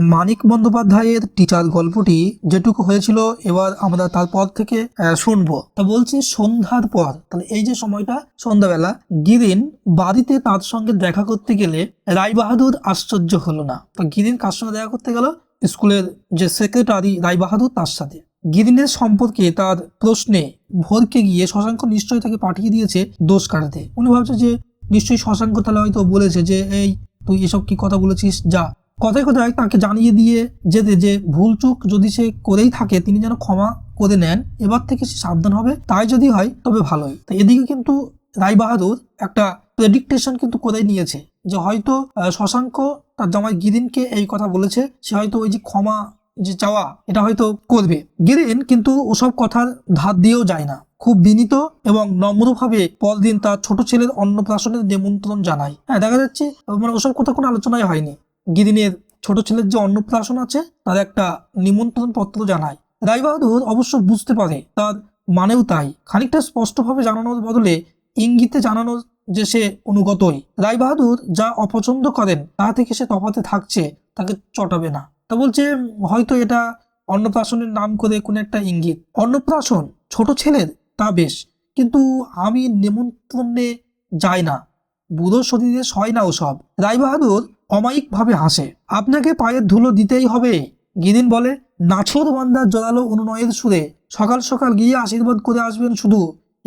মানিক বন্দ্যোপাধ্যায়ের টিচার গল্পটি যেটুকু হয়েছিল, এবার আমরা তারপর থেকে শুনব। তা বলছি সন্ধ্যার পর, তাহলে এই যে সময়টা, সন্ধ্যাবেলা, গিরিন বাড়িতে তার সঙ্গে দেখা করতে গেলে রায়বাহাদুর আশ্চর্য হলো না। তো গিরিন কার সঙ্গে দেখা করতে গেল? স্কুলের যে সেক্রেটারি রায়বাহাদুর তার সাথে। গিরিনের সম্পর্কে তার প্রশ্নে ভরকে গিয়ে শশাঙ্ক নিশ্চয়ই তাকে পাঠিয়ে দিয়েছে দোষ কাটাতে। উনি ভাবছে যে, নিশ্চয়ই শশাঙ্ক তাহলে হয়তো বলেছে যে, এই, তুই এসব কি কথা বলেছিস? যা। কথায় কথায়? তাকে জানিয়ে দিয়ে যেতে যে ভুল চুক যদি সে করেই থাকে, তিনি যেন ক্ষমা করে নেন। এবার থেকে সে সাবধান হবে, তাই যদি হয়, তবে ভালোই। তো এদিকে কিন্তু রায়বাহাদুর একটা প্রেডিকটেশন কিন্তু করেই নিয়েছে যে হয়তো শশাঙ্ক তার জামাই গিরিনকে এই কথা বলেছে, সে হয়তো ওই যে ক্ষমা যে চাওয়া, এটা হয়তো করবে। গিরিন কিন্তু ওসব কথার ধার দিয়েও যায় না। খুব বিনীত এবং নম্রভাবে পরদিন তার ছোট ছেলের অন্নপ্রাশনের নিমন্ত্রণ জানায়। হ্যাঁ দেখা যাচ্ছে মানে ওসব কথা কোনো আলোচনাই হয়নি। গিরিনের ছোট ছেলের যে অন্নপ্রাশন আছে, তার একটা নিমন্ত্রণ পত্র জানায়। রায়বাহাদুর অবশ্য বুঝতে পারে, তার মানেও তাই। খানিকটা স্পষ্টভাবে জানানোর বদলে ইঙ্গিতে জানানো যে সে অনুগতই। রায়বাহাদুর যা অপছন্দ করেন, তা থেকে সে তফাতে থাকছে, তাকে চটাবে না। তা বলছে, হয়তো এটা অন্নপ্রাশনের নাম করে কোনো একটা ইঙ্গিত। অন্নপ্রাশন ছোট ছেলের, তা বেশ। কিন্তু আমি নিমন্ত্রণে যাই না। বুড়ো শরীরে সয় না ওসব। রায়বাহাদুর অমায়িকভাবে হাসে। আপনাকে পায়ের ধুলো দিতেই হবে। গিদিন বলে নাছর বান্দার জোরালো অনুনয়ের সুরে। সকাল সকাল গিয়ে আশীর্বাদ করে আসবেন শুধু।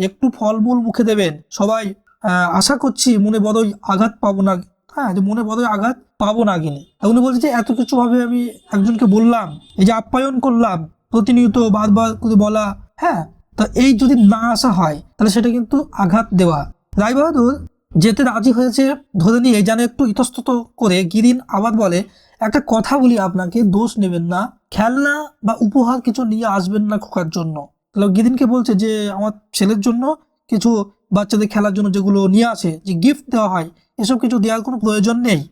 একটু ফলমূল মুখে দেবেন। সবাই আশা করছি মনে বড়ই আঘাত পাবো না। হ্যাঁ যে মনে বড়ই আঘাত পাবো না তা উনি বলছে যে, এত কিছু ভাবে আমি একজনকে বললাম, এই যে আপ্যায়ন করলাম, প্রতিনিয়ত বারবার করে বলা। হ্যাঁ তা এই যদি না আসা হয়, তাহলে সেটা কিন্তু আঘাত দেওয়া। রায়বাহাদুর যেতে রাজি হয়েছে, ধরে নিয়ে যেন একটু ইতস্তত করে গিরিন আবার বলে, একটা কথা বলি আপনাকে, দোষ নেবেন না। খেলনা বা উপহার কিছু নিয়ে আসবেন না খোকার জন্য। তাহলে গিরিনকে বলছে যে, আমার ছেলের জন্য কিছু, বাচ্চাদের খেলার জন্য যেগুলো নিয়ে আসে, যে গিফট দেওয়া হয়, এসব কিছু দেওয়ার কোনো প্রয়োজন নেই।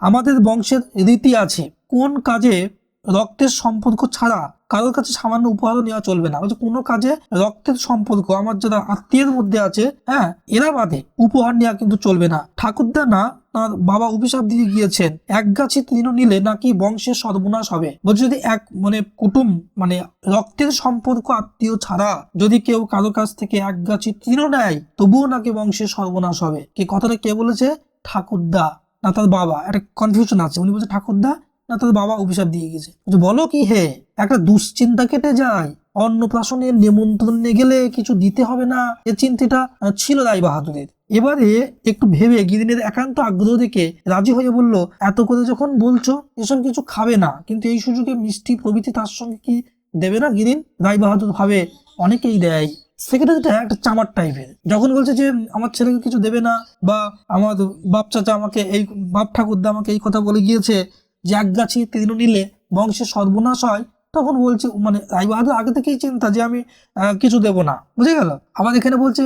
আমাদের বংশের রীতি আছে। কোন কাজে রক্তের সম্পর্ক ছাড়া কারোর কাছে সামান্য উপহারও নেওয়া চলবে না। কোনো কাজে রক্তের সম্পর্ক, আমার যারা আত্মীয়ের মধ্যে আছে হ্যাঁ এরা বাদে, উপহার নেওয়া কিন্তু চলবে না। ঠাকুরদা না, তার বাবা অভিশাপ দিয়ে গিয়েছেন। এক গাছি তৃণ নিলে নাকি বংশের সর্বনাশ হবে। বলছে যদি এক মানে কুটুম মানে রক্তের সম্পর্ক আত্মীয় ছাড়া যদি কেউ কারও কাছ থেকে এক গাছি তৃণ নেয়, তবুও নাকি বংশের সর্বনাশ হবে। কি কথাটা কে বলেছে? ঠাকুরদা, না, তার বাবা। একটা কনফিউশন আছে। উনি বলছে, ঠাকুরদা না তার বাবা অভিশাপ দিয়ে গেছে। বলো কি হে, একটা দুশ্চিন্তা কেটে যায়। অন্নপ্রাশনের নিমন্ত্রণে গেলে কিছু দিতে হবে না। এ চিন্তাটা ছিল রায় বাহাদুরের। এবারে একটু ভেবে গিরিনের একান্ত আগ্রহ দেখে রাজি হয়ে বলল, এত করে যখন বলছো, এসব কিছু খাবে না। কিন্তু এই সুযোগে মিষ্টি প্রভৃতি তার সঙ্গে কি দেবে না? গিরিন রায় বাহাদুর ভাবে অনেকেই দেয়। সেক্রেটারিটা একটা চামার টাইপের। যখন বলছে যে, আমার ছেলেকে কিছু দেবে না বা আমার বাপ চাচা আমাকে এই, বাপ ঠাকুরদা আমাকে এই কথা বলে গিয়েছে যে গাছি তৃণ নিলে বংশের সর্বনাশ হয়, তখন বলছে মানে রায়বাহাদুর আগে থেকেই চিন্তা যে আমি কিছু দেব না। বুঝে গেল? আবার এখানে বলছে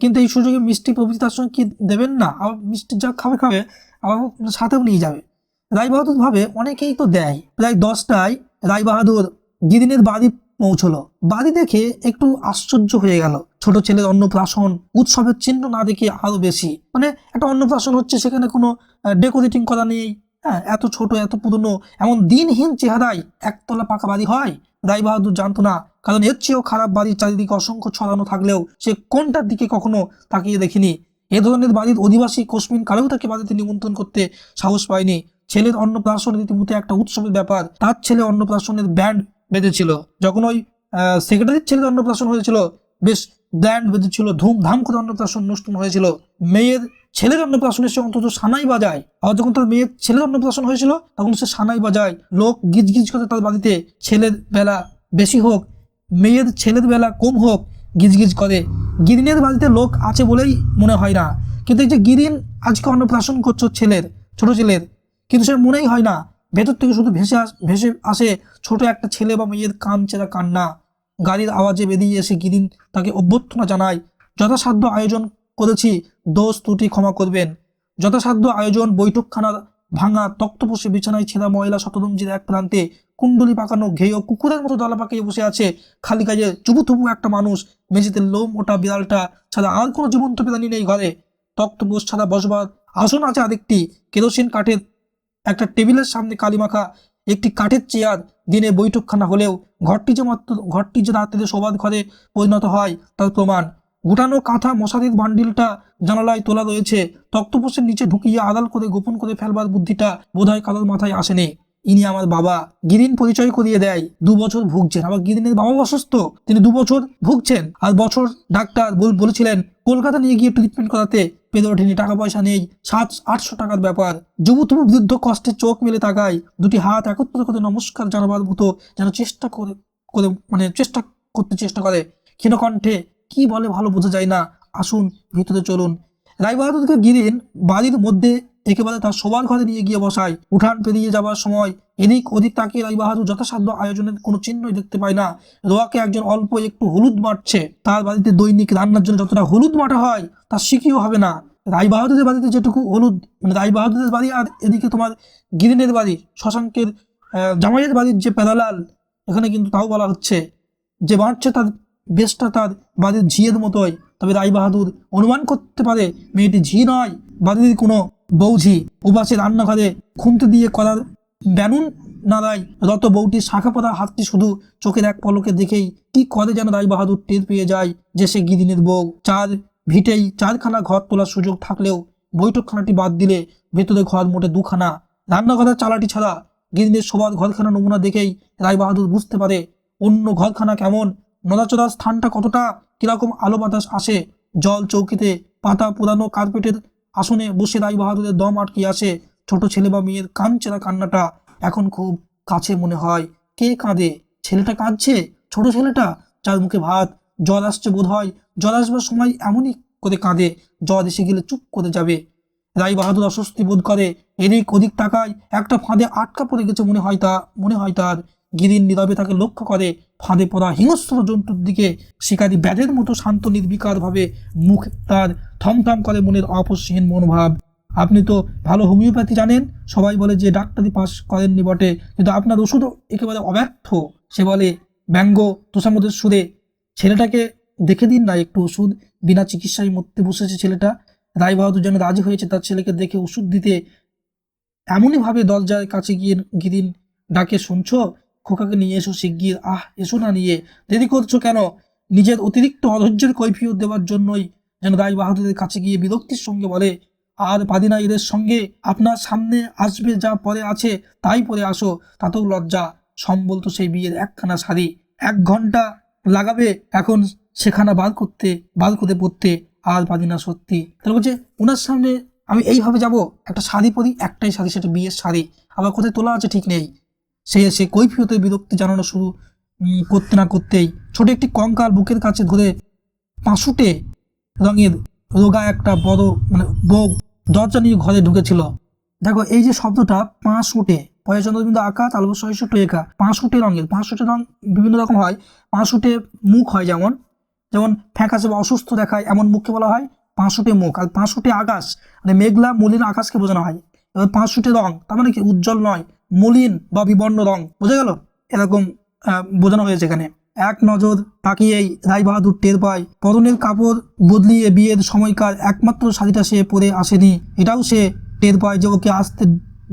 কিন্তু এই সুযোগে মিষ্টি প্রভৃতি তার সঙ্গে কি দেবেন না? আবার মিষ্টি যা খাবে খাবে, আবার সাথেও নিয়ে যাবে। রায়বাহাদুর ভাবে অনেকেই তো দেয়। প্রায় দশটায় রায়বাহাদুর গিরিনের বাড়ি পৌঁছলো। বাড়ি দেখে একটু আশ্চর্য হয়ে গেল। ছোট ছেলের অন্নপ্রাশন উৎসবের চিহ্ন না দেখে আরও বেশি। মানে একটা অন্নপ্রাশন হচ্ছে, সেখানে কোনো ডেকোরেটিং করা নেই হ্যাঁ এত ছোট, এত পুরনো, এমন দিনহীন চেহারায় একতলা পাকা বাড়ি হয়? রায় বাহাদুর জানতো না, কারণ এর চেয়েও খারাপ বাড়ির চারিদিকে অসংখ্য ছড়ানো থাকলেও সে কোনটার দিকে কখনো তাকিয়ে দেখিনি। এ ধরনের বাড়ির অধিবাসী কোসমিন কালেও তাকে বাড়িতে নিমন্ত্রণ করতে সাহস পায়নি। ছেলের অন্নপ্রাশন রীতিমতো একটা উৎসবের ব্যাপার, তার ছেলে অন্নপ্রাশনের ব্যান্ড বেঁধেছিল। যখন ওই সেক্রেটারির ছেলের অন্নপ্রাশন হয়েছিল, বেশ ব্যান্ড বেঁধেছিল, ধুমধাম করে অন্নপ্রাশন অনুষ্ঠান হয়েছিল। মেয়ের ছেলের অন্নপ্রাশনের সে অন্তত সানাই বাজায়। আর যখন তার মেয়ের ছেলের অন্নপ্রাশন হয়েছিল, তখন সে সানাই বাজায়। লোক গিজ গিজ করে তার বাড়িতে ছেলের বেলা বেশি হোক, মেয়ের ছেলের বেলা কম হোক গিজ গিজ করে। গিরিনের বাড়িতে লোক আছে বলেই মনে হয় না। কিন্তু এই যে গিরিন আজকে অন্নপ্রাশন করছ ছেলের, ছোট ছেলের, কিন্তু সে মনেই হয় না। ভেতর থেকে শুধু ভেসে আস, ভেসে আসে ছোট একটা ছেলে বা মেয়ের কান চেরা কান্না। গাড়ির আওয়াজে বেরিয়ে এসে গিরিন তাকে অভ্যর্থনা জানায়, যথাসাধ্য আয়োজন করেছি, দোষ ত্রুটি ক্ষমা করবেন। যথাসাধ্য আয়োজন, বৈঠকখানা ভাঙা তক্তপোষে বিছানায় ছেঁড়া ময়লা শতরঞ্জির এক প্রান্তে কুণ্ডলি পাকানো, ঘেয় কুকুরের মতো দলা পাকিয়ে বসে আছে খালি কাজে চুবুথুবু একটা মানুষ। মেঝেতে লোম ওটা বিড়ালটা ছাড়া আর কোনো জীবন্ত প্রাণী নেই ঘরে। তক্তপোষ ছাড়া বসবার আসন আছে আরেকটি, কেরোসিন কাঠের একটা টেবিলের সামনে কালিমাখা একটি কাঠের চেয়ার। দিনে বৈঠকখানা হলেও ঘরটি যে মাত্র, ঘরটি যে রাত্রে শোবার ঘরে পরিণত হয়, তার প্রমাণ। গুটানো কাঁথা মশারির বান্ডিলটা জানালায় তোলা রয়েছে। তক্তপোষের নিচে ঢুকিয়ে আড়াল করে গোপন করে ফেলবার বুদ্ধিটা বোধহয় কারোর মাথায় আসেনি। ইনি আমার বাবা। গিরিন পরিচয় করিয়ে দেয়, দু বছর ভুগছেন। আবার গিরিনের বাবা অসুস্থ, তিনি দু বছর ভুগছেন। আর বছর ডাক্তার বল- বলেছিলেন, কলকাতা নিয়ে গিয়ে ট্রিটমেন্ট করাতে পেরে ওঠেনি টাকা পয়সা নেই। সাত, আটশো টাকার ব্যাপার। যুবতবু বৃদ্ধ কষ্টে চোখ মেলে তাকায়, দুটি হাত একত্র করে নমস্কার জানাবার মতো যেন চেষ্টা করে করে মানে চেষ্টা করতে চেষ্টা করে। ক্ষীণকণ্ঠে কি বলে ভালো বোঝা যায় না, আসুন ভিতরে চলুন। রায়বাহাদুরকে গিরিন বাড়ির মধ্যে একেবারে তার শোবার ঘরে নিয়ে গিয়ে বসায়। উঠান পেরিয়ে যাবার সময় এদিক ওদিক তাকিয়ে রায়বাহাদুর যথাসাধ্য আয়োজনের কোনো চিহ্নই দেখতে পায় না। রোয়াকে একজন অল্প একটু হলুদ মারছে। তার বাড়িতে দৈনিক রান্নার জন্য যতটা হলুদ মাটা হয় তার শিখিও হবে না। রায়বাহাদুরের বাড়িতে যেটুকু হলুদ মানে রায়বাহাদুরের বাড়ি আর এদিকে তোমার গিরিনের বাড়ি, শশাঙ্কের জামাইয়ের বাড়ির যে পেলালাল এখানে কিন্তু তাও বলা হচ্ছে। যে বাঁচছে তার বেশটা তার বাড়ির ঝিয়ের মতোই তবে রায় বাহাদুর অনুমান করতে পারে, মেয়েটি ঝি নয় বাড়ির কোনো বৌঝি উপাসে রান্নাঘরে খুন্তি দিয়ে করার ব্যানুন নাড়ায় রত বউটির শাখা পড়া হাতটি শুধু চোখের এক পলকে দেখেই কি করে যেন রায় বাহাদুর টের পেয়ে যায় যে সে গিদিনের বউ। চার ভিটেই চারখানা ঘর তোলার সুযোগ থাকলেও বৈঠকখানাটি বাদ দিলে ভেতরে ঘর মোটে দুখানা। রান্নাঘরের চালাটি ছাড়া গিদিনের সবার ঘরখানা নমুনা দেখেই রায় বাহাদুর বুঝতে পারে, অন্য ঘরখানা কেমন নড়াচড়ার স্থানটা কতটা কীরকম আলো বাতাস আসে? জল চৌকিতে পাতা পুরানো কার্পেটের আসনে বসে রায় বাহাদুরের দম আটকে আসে ছোট ছেলে বা মেয়ের কান চেরা কান্নাটা এখন খুব কাছে মনে হয়। কে কাঁদে? ছেলেটা কাঁদছে? ছোট ছেলেটা? যার মুখে ভাত। জল আসছে বোধ হয় জল আসবার সময় এমনই করে কাঁদে। জল এসে গেলে চুপ করে যাবে। রায় বাহাদুর অস্বস্তি বোধ করে। এদিক ওদিক টাকায় একটা ফাঁদে আটকা পড়ে গেছে মনে হয় তা মনে হয় তার। গিরিন নীরবে তাকে লক্ষ্য করে ফাঁদে পড়া হিংস্র জন্তুর দিকে শিকারী ব্যাধের মতো শান্ত নির্বিকার ভাবে মুখ তার থমথম করে মনের অপসহীন মনোভাব। আপনি তো ভালো হোমিওপ্যাথি জানেন, সবাই বলে যে ডাক্তারি পাস করেননি বটে, কিন্তু আপনার ওষুধও একেবারে অব্যর্থ সে বলে, ব্যঙ্গ, তোষামদের সুরে, ছেলেটাকে দেখে দিন না একটু ওষুধ। বিনা চিকিৎসায় মরতে বসেছে ছেলেটা। রায় বাহাদুর যেন রাজি হয়েছে তার ছেলেকে দেখে ওষুধ দিতে। এমনইভাবে দরজার কাছে গিয়ে গিরিন ডাকে, শুনছো? খোকাকে নিয়ে এসো শিগগির আহ, এসো না নিয়ে। দেরি করছ কেন? নিজের অতিরিক্ত অধৈর্যের কৈফিয়ত দেওয়ার জন্যই যেন রায় বাহাদুরের কাছে গিয়ে বিরক্তির সঙ্গে বলে, আর পাদি না এদের সঙ্গে। আপনার সামনে আসবে যা পরে আছে, তাই পরে আসো। তাতেও লজ্জা। সম্বল তো সেই বিয়ের একখানা শাড়ি। এক ঘণ্টা লাগাবে এখন সেখানা বার করতে, বার করে পড়তে আর পারি না সত্যি। তাহলে বলছে ওনার সামনে আমি এইভাবে যাব। একটা শাড়ি পরি, একটাই শাড়ি, সেটা বিয়ের শাড়ি। আবার কোথায় তোলা আছে ঠিক নেই। সে সে কৈফিয়তে বিরক্তি জানানো শুরু করতে না করতেই ছোট একটি কঙ্কাল বুকের কাছে ধরে পাঁশুটে রঙের রোগা একটা বড় মানে বউ দরজা নিয়ে ঘরে ঢুকেছিল। দেখো, এই যে শব্দটা পাঁশুটে পয়চন্দ্রবিন্দু আঁকা তালব ছয়শো একা পাঁশুটে রঙের পাঁশুটে রং বিভিন্ন রকম হয় পাঁশুটে মুখ হয় যেমন যেমন ফ্যাকাশে বা অসুস্থ দেখায় এমন মুখকে বলা হয় পাঁশুটে মুখ, আর পাঁশুটে আকাশ মানে মেঘলা মলিন আকাশকে বোঝানো হয়। এবার পাঁশুটে রং, তার মানে কি উজ্জ্বল নয় মলিন বা বিবর্ণ রং, বোঝা গেল? এরকম বোঝানো হয়েছে এখানে। এক নজর তাকিয়েই রায় বাহাদুর টের পায়, পরনের কাপড় বদলিয়ে বিয়ের সময়কার একমাত্র শাড়িটা সে পরে আসেনি। এটাও সে টের পায় যে ওকে আসতে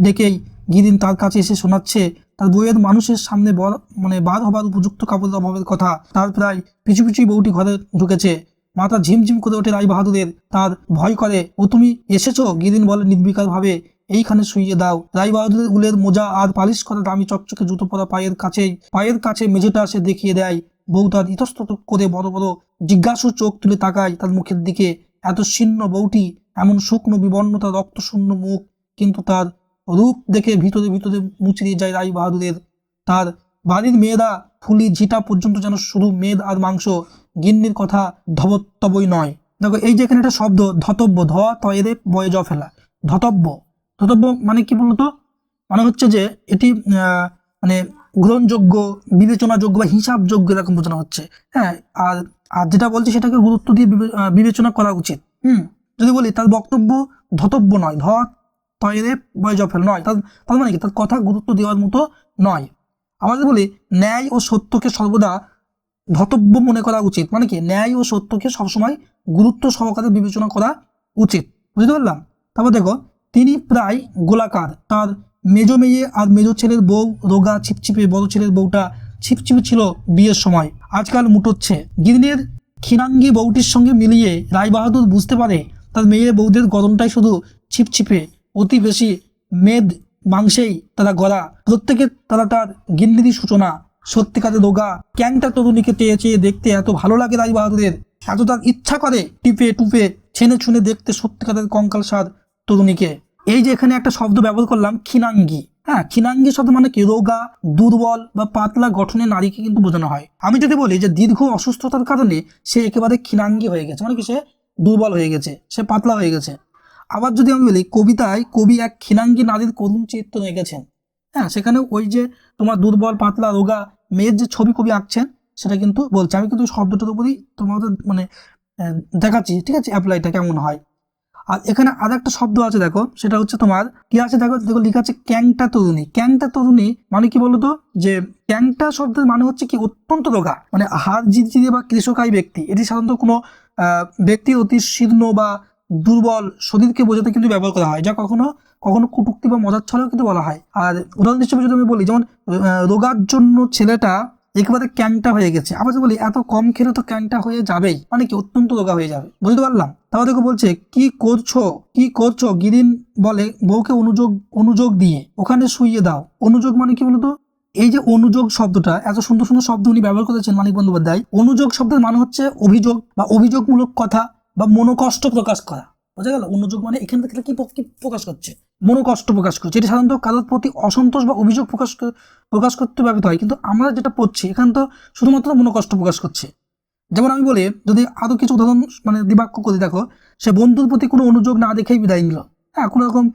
ডেকেই গিরিন তার কাছে এসে শোনাচ্ছে, তার বইয়ের মানুষের সামনে বর মানে বার হবার উপযুক্ত কাপড়ের অভাবের কথা। তার প্রায় পিছু পিছুই বউটি ঘরে ঢুকেছে। মাথা ঝিমঝিম করে ওঠে রায় বাহাদুরের তার ভয় করে, ও তুমি এসেছ? গিরিন বলে নির্বিকার ভাবে এইখানে শুইয়ে দাও। রায় বাহাদুরের উলের মোজা আর পালিশ করা দামি চকচকে জুতো পরা পায়ের কাছেই, পায়ের কাছে মেঝেটা সে দেখিয়ে দেয়। বউ তার ইতস্তত করে বড় বড় জিজ্ঞাসু চোখ তুলে তাকায় তার মুখের দিকে। এত শীর্ণ বউটি, এমন শুকনো বিবর্ণতা, রক্তশূন্য মুখ, কিন্তু তার রূপ দেখে ভিতরে ভিতরে মুচড়িয়ে যায় রায় বাহাদুরের তার বাড়ির মেয়েরা ফুলি ঝিটা পর্যন্ত যেন শুধু মেদ আর মাংস, গিন্নির কথা ধবত্তবই নয়। দেখো, এই যে এখানে একটা শব্দ, ধতব্য, ধ তয়েরে বয়ে জ, ফেলা। ধতব্য। ধতব্য মানে কি বলতো? মানে হচ্ছে যে এটি মানে গ্রহণযোগ্য, বিবেচনাযোগ্য বা হিসাবযোগ্য এরকম বোঝানো হচ্ছে। হ্যাঁ আর আর যেটা বলছে সেটাকে গুরুত্ব দিয়ে বিবেচনা করা উচিত। হুম, যদি বলি তার বক্তব্য ধতব্য নয় ধ তয়েরে বয়ে জ নয়। তার তার মানে কি? তার কথা গুরুত্ব দেওয়ার মতো নয়। আবার যদি বলি ন্যায় ও সত্যকে সর্বদা ধতব্য মনে করা উচিত মানে কি? ন্যায় ও সত্যকে সবসময় গুরুত্ব সহকারে বিবেচনা করা উচিত। বুঝতে পারলাম? তারপর দেখো তিনি প্রায় গোলাকার। তার মেজো মেয়ে আর মেজো ছেলের বউ রোগা, ছিপছিপে বড় ছেলের বউটা ছিপছিপে ছিল বিয়ের সময়। আজকাল মুটোচ্ছে। গিরিনের খিনাঙ্গি বউটির সঙ্গে মিলিয়ে রায়বাহাদুর বুঝতে পারে তার মেয়ে বউদের গরমটাই শুধু ছিপছিপে। অতি বেশি মেদ মাংসেই তারা গড়া প্রত্যেকের তারা তার গিন্নিরই সূচনা। সত্যিকারের রোগা ক্যাংটা তরুণীকে চেয়ে চেয়ে দেখতে এত ভালো লাগে রায়বাহাদুরের। এত তার ইচ্ছা করে টিপে টুপে, ছেনে ছুনে দেখতে সত্যিকারের কঙ্কাল সার তরুণীকে এই যে এখানে একটা শব্দ ব্যবহার করলাম খিনাঙ্গি হ্যাঁ খিনাঙ্গি শব্দ মানে কি? রোগা, দুর্বল বা পাতলা গঠনের নারীকে কিন্তু বোঝানো হয়। আমি যদি বলি যে দীর্ঘ অসুস্থতার কারণে সে একেবারে খিনাঙ্গি হয়ে গেছে মানে কি সে দুর্বল হয়ে গেছে, সে পাতলা হয়ে গেছে। আবার যদি আমি বলি কবিতায় কবি এক খিনাঙ্গি নারীর করুণ চিত্র এঁকেছেন। হ্যাঁ সেখানে ওই যে তোমার দুর্বল, পাতলা, রোগা মেয়ের যে ছবি কবি আঁকছেন, সেটা কিন্তু বলছে। আমি কিন্তু শব্দটার উপরই তোমাদের মানে দেখাচ্ছি, ঠিক আছে? অ্যাপ্লাইটা কেমন হয়? আর এখানে আর একটা শব্দ আছে দেখো সেটা হচ্ছে তোমার কি আছে দেখো দেখো লেখা আছে ক্যাংটা তরুণী। ক্যাংটা তরুণী মানে কি বলতো? যে ক্যাংটা শব্দের মানে হচ্ছে কি অত্যন্ত রোগা। মানে হাড় জিরজিরে বা কৃষকাই ব্যক্তি। এটি সাধারণত কোনো আহ, ব্যক্তির অতি শীর্ণ বা দুর্বল শরীরকে বোঝাতে কিন্তু ব্যবহার করা হয়। যা কখনো কখনো কুটুক্তি বা মজার ছলেও কিন্তু বলা হয়। আর উদাহরণ হিসেবে যদি আমি বলি যেমন রোগার জন্য ছেলেটা একেবারে ক্যাংটা হয়ে গেছে। আবার বলি, এত কম খেলে তো ক্যাংটা হয়ে যাবেই। মানে কি অত্যন্ত রোগা হয়ে যাবে। বুঝতে পারলাম? তারপর দেখো বলছে, কি করছ? কি করছ? গিরিন বলে, বউকে অনুযোগ অনুযোগ দিয়ে, ওখানে শুইয়ে দাও। অনুযোগ মানে কি বলতো? এই যে অনুযোগ শব্দটা, এত সুন্দর সুন্দর শব্দ উনি ব্যবহার করেছেন মানিক বন্দ্যোপাধ্যায়। অনুযোগ শব্দের মানে হচ্ছে অভিযোগ বা অভিযোগমূলক কথা বা মনোকষ্ট প্রকাশ করা। বোঝা গেল অনুযোগ মানে এখানে থেকে কি প্রকাশ করছে? মনোকষ্ট প্রকাশ করছে। এটি সাধারণত কারোর প্রতি অসন্তোষ বা অভিযোগ প্রকাশ প্রকাশ করতে ব্যবহৃত হয়। কিন্তু আমরা যেটা পড়ছি, এখানে তো শুধুমাত্র মনোকষ্ট প্রকাশ করছে। যেমন আমি বলি, যদি আরও কিছু উদাহরণ মানে দিবাক্য করে দেখো, সে বন্ধুর প্রতি কোনো অনুযোগ না দেখেই বিদায় নিল। হ্যাঁ কোনো রকম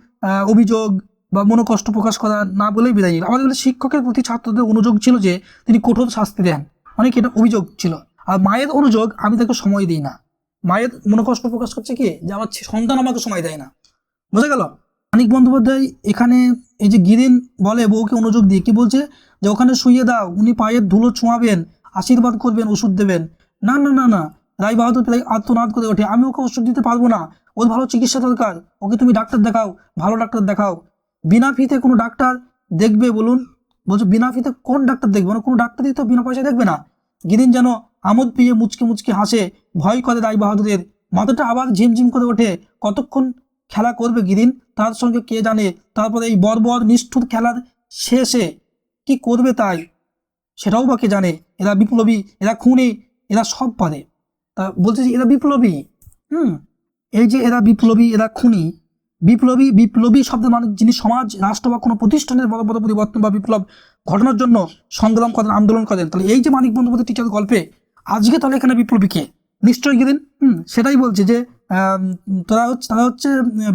অভিযোগ বা মনোকষ্ট প্রকাশ করা না বলেই বিদায় নিল। আমাদের শিক্ষকের প্রতি ছাত্রদের অনুযোগ ছিল যে তিনি কঠোর শাস্তি দেন। অনেক এটা অভিযোগ ছিল। আর মায়ের অনুযোগ আমি তাকে সময় দিই না। মায়ের মনে কষ্ট প্রকাশ করছে কি? যে আমার সন্তান আমাকে সময় দেয় না। বোঝা গেল? মানিক বন্দ্যোপাধ্যায় এখানে এই যে গিরিন বলে, বউকে অনুযোগ দিয়ে কি বলছে? যে ওখানে শুইয়ে দাও, উনি পায়ের ধুলো ছোঁয়াবেন, আশীর্বাদ করবেন, ওষুধ দেবেন। না না না না, রায় বাহাদুর প্রায় আত্মনাদ করে ওঠে। আমি ওকে ওষুধ দিতে পারব না। ওর ভালো চিকিৎসা দরকার। ওকে তুমি ডাক্তার দেখাও, ভালো ডাক্তার দেখাও। বিনা ফিতে কোনো ডাক্তার দেখবে বলুন? বলছো, বিনা ফিতে কোন ডাক্তার দেখবে? মানে কোনো ডাক্তারই তো বিনা পয়সায় দেখবে না। গিরিন যেন আমোদ পেয়ে মুচকে মুচকে হাসে, ভয় করে রায় বাহাদুরের। মাথাটা আবার ঝিমঝিম করে ওঠে। কতক্ষণ খেলা করবে গিরিন? তার সঙ্গে কে জানে? তারপরে এই বর্বর, নিষ্ঠুর খেলার শেষে কি করবে তাই? সেটাও বা কে জানে? এরা বিপ্লবী, এরা খুনি, এরা সব পারে। তা বলছে এরা বিপ্লবী? হুম, এই যে এরা বিপ্লবী, এরা খুনি বিপ্লবী বিপ্লবী শব্দের মানে যিনি সমাজ, রাষ্ট্র বা কোনো প্রতিষ্ঠানের বড় পরিবর্তন বা বিপ্লব ঘটানোর জন্য সংগ্রাম করেন, আন্দোলন করেন। তাহলে এই যে মানিক বন্দ্যোপাধ্যায় টিচার গল্পে, আজকে তাহলে এখানে বিপ্লবীকে নিশ্চয়ই গেলেন হুম, সেটাই বলছে যে তারা হচ্ছে তারা হচ্ছে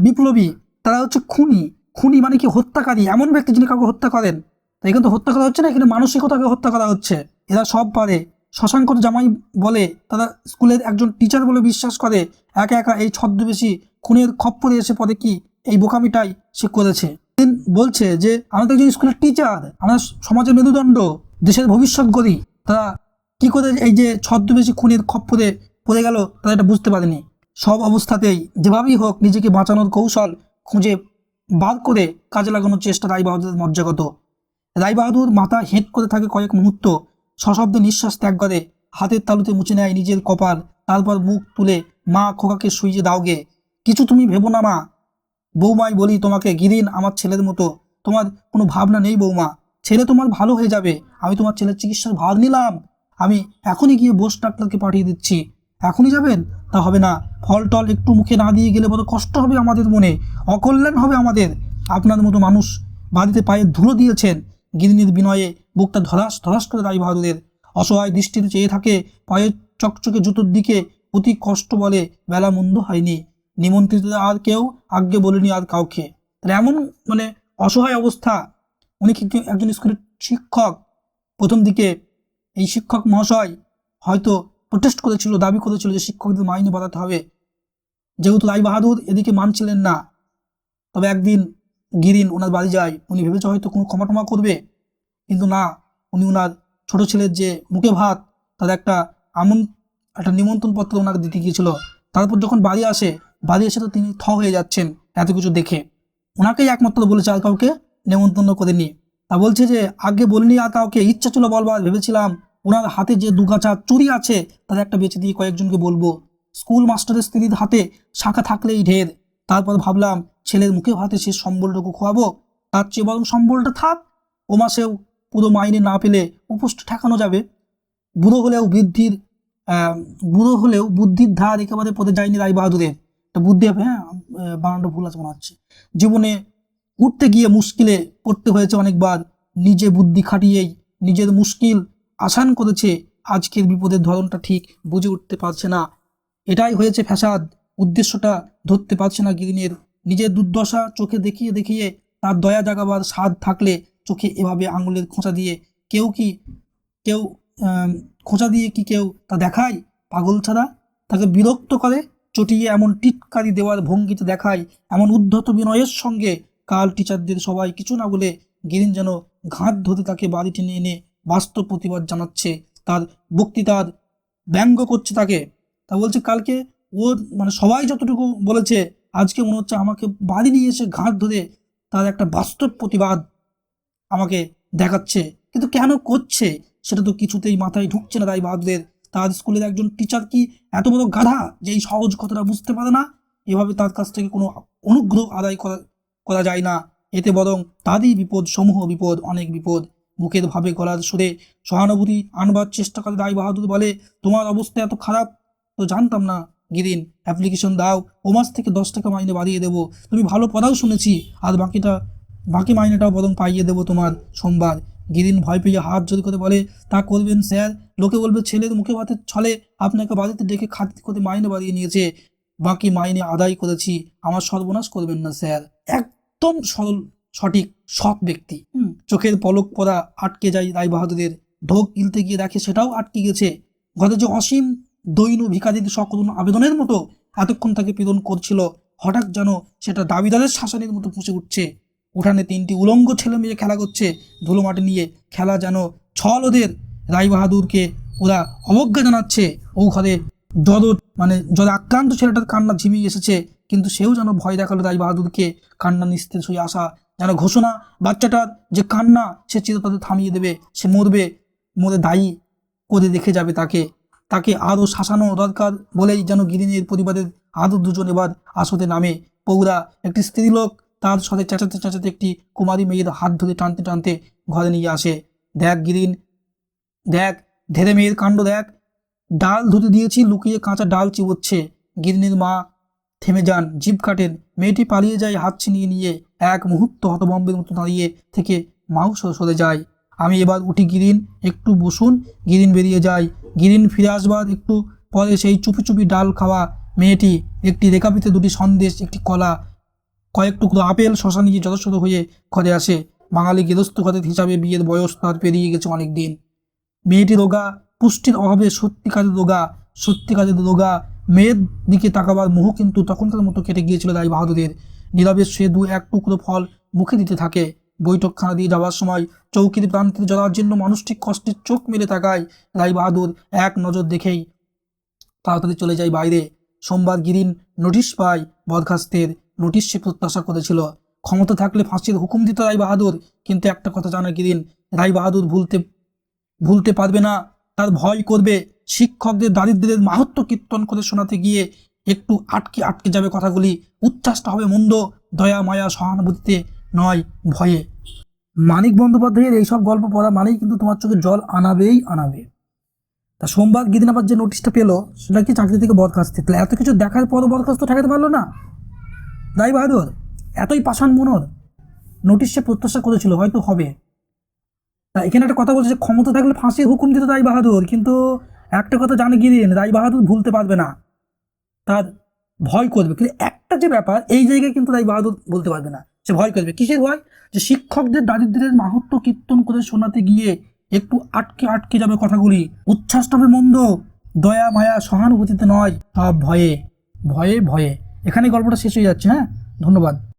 বিপ্লবী, তারা হচ্ছে খুনি। খুনি মানে কি? হত্যাকারী। এমন ব্যক্তি যিনি কাউকে হত্যা করেন। তো এখানে তো হত্যা করা হচ্ছে না, এখানে মানসিকতাকে হত্যা করা হচ্ছে। এরা সব পারে। শশাঙ্ক জামাই বলে, তারা স্কুলের একজন টিচার বলে বিশ্বাস করে, একা একা এই ছদ্মবেশী খুনের খপ্পরে এসে পড়ে কি এই বোকামিটাই সে করেছে। বলছে যে আমরা তো একজন স্কুলের টিচার আমরা সমাজের মেরুদণ্ড, দেশের ভবিষ্যৎ গড়ি। তারা কি করে এই যে ছদ্মবেশী খুনের খপ্পরে পড়ে গেল, তারা এটা বুঝতে পারেনি। সব অবস্থাতেই যেভাবেই হোক নিজেকে বাঁচানোর কৌশল খুঁজে বার করে কাজে লাগানোর চেষ্টা রায় বাহাদুরের মজ্জাগত। রায় বাহাদুর মাথা হেঁট করে থাকে কয়েক মুহূর্ত সশব্দে নিঃশ্বাস ত্যাগ করে, হাতের তালুতে মুছে নেয় নিজের কপাল, তারপর মুখ তুলে মা খোকাকে শুইয়ে দাওগে, কিছু তুমি ভেবো না মা। বৌমাই বলি তোমাকে গিরিন আমার ছেলের মতো। তোমার কোনো ভাবনা নেই বৌমা। ছেলে তোমার ভালো হয়ে যাবে। আমি তোমার ছেলের চিকিৎসার ভার নিলাম। আমি এখনই গিয়ে বোস ডাক্তারকে পাঠিয়ে দিচ্ছি। এখনই যাবেন? তা হবে না। ফল টল একটু মুখে না দিয়ে গেলে বড় কষ্ট হবে আমাদের মনে। অকল্যাণ হবে আমাদের। আপনার মতো মানুষ বাড়িতে পায়ে ধুলো দিয়েছেন। গিরিনীর বিনয়ে বুকটা ধরাস ধরাস করে রায় বাহাদুরের। অসহায় দৃষ্টিতে চেয়ে থাকে, পায়ের চকচকে জুতোর দিকে অতি কষ্ট বলে বেলা মন্দ হয়নি। নিমন্ত্রিতদের আর কেউ আজ্ঞে বলেনি আর কাউকে। তাহলে এমন মানে অসহায় অবস্থা, উনি একজন স্কুলের শিক্ষক? প্রথম দিকে এই শিক্ষক মহাশয় হয়তো প্রোটেস্ট করেছিল, দাবি করেছিল যে শিক্ষকদের মাইনে বাড়াতে হবে। যেহেতু রায় বাহাদুর এদিকে মানছিলেন না, তবে একদিন গিরিন ওনার বাড়ি যায়, উনি ভেবেছে হয়তো কোনো ক্ষমা টমা করবে। কিন্তু না, উনি ওনার ছোট ছেলের যে মুখে ভাত, তার একটা আমন, একটা নিমন্ত্রণ পত্র ওনাকে দিতে গিয়েছিল। তারপর যখন বাড়ি আসে, বাড়ি এসে তো তিনি থ হয়ে যাচ্ছেন এত কিছু দেখে। ওনাকেই একমাত্র বলেছে আর কাউকে নেমন্তন্ন করেনি তা বলছে যে, আগে বলিনি আর কাউকে, ইচ্ছা ছিল বলবার, ভেবেছিলাম ওনার হাতে যে দুগাছা চুরি আছে, তার একটা বেছে দিয়ে কয়েকজনকে বলব। স্কুল মাস্টারের স্ত্রীর হাতে শাখা থাকলেই ঢের। তারপর ভাবলাম ছেলের মুখে ভাতে সে সম্বলটুকু খোয়াবো, তার চেয়ে বরং সম্বলটা থাক। ও মাসেও পুরো মাইনে না পেলে উপোষ্ট ঠেকানো যাবে। বুড়ো হলেও বৃদ্ধির বুড়ো হলেও বুদ্ধির ধার একেবারে পদে যায়নি রায় বাহাদুরের একটা বুদ্ধি হবে হ্যাঁ বানানটা ভুল আছে মনে হচ্ছে। জীবনে উঠতে গিয়ে মুশকিলে পড়তে হয়েছে অনেকবার। নিজে বুদ্ধি খাটিয়েই নিজের মুশকিল আসান করেছে। আজকের বিপদের ধরনটা ঠিক বুঝে উঠতে পারছে না। এটাই হয়েছে ফ্যাসাদ। উদ্দেশ্যটা ধরতে পারছে না গিরিনের নিজের দুর্দশা চোখে দেখিয়ে দেখিয়ে তার দয়া জাগাবার স্বাদ থাকলে চোখে এভাবে আঙুলের খোঁচা দিয়ে কেউ কি, কেউ খোঁচা দিয়ে কি কেউ তা দেখায়? পাগল ছাড়া? তাকে বিরক্ত করে, চটিয়ে এমন টিটকারি দেওয়ার ভঙ্গিতে দেখায় এমন উদ্ধত বিনয়ের সঙ্গে। কাল টিচারদের সবাই কিছু না বলে গিরিন যেন ঘাট ধরে তাকে বাড়ি টেনে এনে বাস্তব প্রতিবাদ জানাচ্ছে। তার বক্তৃতার ব্যঙ্গ করছে তাকে। তা বলছে, কালকে ও মানে সবাই যতটুকু বলেছে আজকে মনে হচ্ছে আমাকে বাড়ি নিয়ে এসে ঘাট ধরে তার একটা বাস্তব প্রতিবাদ আমাকে দেখাচ্ছে। কিন্তু কেন করছে? সেটা তো কিছুতেই মাথায় ঢুকছে না রাই বাহাদুরের। তার স্কুলের একজন টিচার কি এত বড় গাধা যে এই সহজ কথাটা বুঝতে পারে না? এভাবে তার কাছ থেকে কোনো অনুগ্রহ আদায় করা করা যায় না। এতে বরং তারই বিপদ, সমূহ বিপদ, অনেক বিপদ। বুকের ভাবে গলার সুরে সহানুভূতি আনবার চেষ্টা করে রায় বাহাদুর বলে, তোমার অবস্থা এত খারাপ? তো জানতাম না। গিরিন অ্যাপ্লিকেশন দাও, ও মাস থেকে দশ টাকা মাইনে বাড়িয়ে দেবো। তুমি ভালো পড়াও শুনেছি, আর বাকিটা, বাকি মাইনেটাও বরং পাইয়ে দেবো তোমার সোমবার। গিরিন ভয় পেয়ে হাত জোর করে বলে, তা করবেন স্যার? লোকে বলবে, ছেলের মুখে ভাতের ছলে আপনাকে বাড়িতে ডেকে খাতির করে মাইনে বাড়িয়ে নিয়েছে। বাকি মাইনে আদায় করেছি। আমার সর্বনাশ করবেন না স্যার। একদম সরল, সঠিক, সৎ ব্যক্তি। চোখের পলক পরা আটকে যায় রায় বাহাদুরের ঢোক গিলতে গিয়ে দেখে সেটাও আটকে গেছে। ঘরে যে অসীম দৈন ভিকারির সকরুণ আবেদনের মতো এতক্ষণ তাকে পীড়ন করছিল। হঠাৎ যেন সেটা দাবিদারের শাসনের মতো পুষে উঠছে। উঠানে তিনটি উলঙ্গ ছেলে মেয়ে খেলা করছে। ধুলো মাটি নিয়ে খেলা যেন ছল ওদের রায় বাহাদুরকে ওরা অবজ্ঞা জানাচ্ছে। ও ঘরে জ্বর মানে জ্বরে আক্রান্ত ছেলেটার কান্না ঝিমিয়ে এসেছে। কিন্তু সেও যেন ভয় দেখাল রায় বাহাদুরকে। কান্না নিস্তেজ হয়ে আসা যেন ঘোষণা, বাচ্চাটার যে কান্না, সে চিরতরে থামিয়ে দেবে। সে মরবে। মরে দায়ী করে রেখে যাবে তাকে। তাকে আরও শাসানো দরকার বলেই যেন গিরিনের পরিবারের আরও দুজন এবার আসতে নামে। পৌরা একটি স্ত্রীলোক তার সাথে চেঁচাতে চেঁচাতে একটি কুমারী মেয়ের হাত ধরে টানতে টানতে ঘরে নিয়ে আসে। দেখ গিরিন, দেখ ধেরে মেয়ের কাণ্ড দেখ। ডাল ধুতে দিয়েছি, লুকিয়ে কাঁচা ডাল চিবোচ্ছে। গিরিনীর মা থেমে যান, জিভ কাটেন। মেয়েটি পালিয়ে যায় হাত ছিনিয়ে নিয়ে। এক মুহূর্ত হতবম্বের মতো দাঁড়িয়ে থেকে মাও সরে যায়। আমি এবার উঠি গিরিন, একটু বসুন, গিরিন বেরিয়ে যায়। গিরিন ফিরে আসবার একটু পরে সেই চুপি চুপি ডাল খাওয়া মেয়েটি একটি রেখাপিতে দুটি সন্দেশ, একটি কলা, কয়েক টুকরো আপেল, শশা নিয়ে যথাযথ হয়ে ঘরে আসে। বাঙালি গৃহস্থ ঘরের হিসাবে বিয়ের বয়স তার পেরিয়ে গেছে অনেক দিন মেয়েটি রোগা, পুষ্টির অভাবে সত্যিকারের রোগা সত্যিকারের রোগা। মেয়ের দিকে তাকাবার মোহ কিন্তু তখনকার মতো কেটে গিয়েছিল রায় বাহাদুরের নীরবে সে দু এক টুকরো ফল মুখে দিতে থাকে। বৈঠকখানা দিয়ে যাওয়ার সময় চৌকির প্রান্তে জন্য মানুষটি কষ্টের চোখ মেলে তাকায়। রায় বাহাদুর এক নজর দেখেই তাড়াতাড়ি চলে যায় বাইরে। সোমবার গিরিন নোটিশ পায় বরখাস্তের নোটিশ সে প্রত্যাশা করেছিল। ক্ষমতা থাকলে ফাঁসির হুকুম দিত রায় বাহাদুর কিন্তু একটা কথা জানা গিরিন রায় বাহাদুর ভুলতে ভুলতে পারবে না, তার ভয় করবে। শিক্ষকদের দারিদ্রের মাহাত্ম কীর্তন করে শোনাতে গিয়ে একটু আটকে আটকে যাবে কথাগুলি। উচ্ছ্বাসটা হবে মন্দ, দয়া, মায়া, সহানুভূতিতে নয় ভয়ে। মানিক বন্দ্যোপাধ্যায়ের এইসব গল্প পড়া মানেই কিন্তু তোমার চোখে জল আনাবেই আনাবে। তা সোমবার গিদিন আবার যে নোটিশটা পেল, সেটা কি চাকরি থেকে বরখাস্ত? তাহলে এত কিছু দেখার পরও বরখাস্ত ঠেকাতে পারল না? রায় বাহাদুর, এতই পাষাণ মনোর নোটিশ সে প্রত্যাশা করেছিল, হয়তো হবে। তা এখানে একটা কথা বলছে যে ক্ষমতা থাকলে ফাঁসির হুকুম দিত রায় বাহাদুর, কিন্তু একটা কথা জানে গিরিন রায় বাহাদুর ভুলতে পারবে না। তার ভয় করবে। কিন্তু একটা যে ব্যাপার, এই জায়গায় কিন্তু রায় বাহাদুর বলতে পারবে না। সে ভয় করবে। কিসের ভয়? যে শিক্ষকদের দারিদ্রের মাহাত্ম কীর্তন করে শোনাতে গিয়ে একটু আটকে আটকে যাবে কথাগুলি। উচ্ছ্বাস তবে মন্দ, দয়া, মায়া সহানুভূতিতে নয় সব ভয়ে ভয়ে ভয়ে। এখানে গল্পটা শেষ হয়ে যাচ্ছে হ্যাঁ? ধন্যবাদ।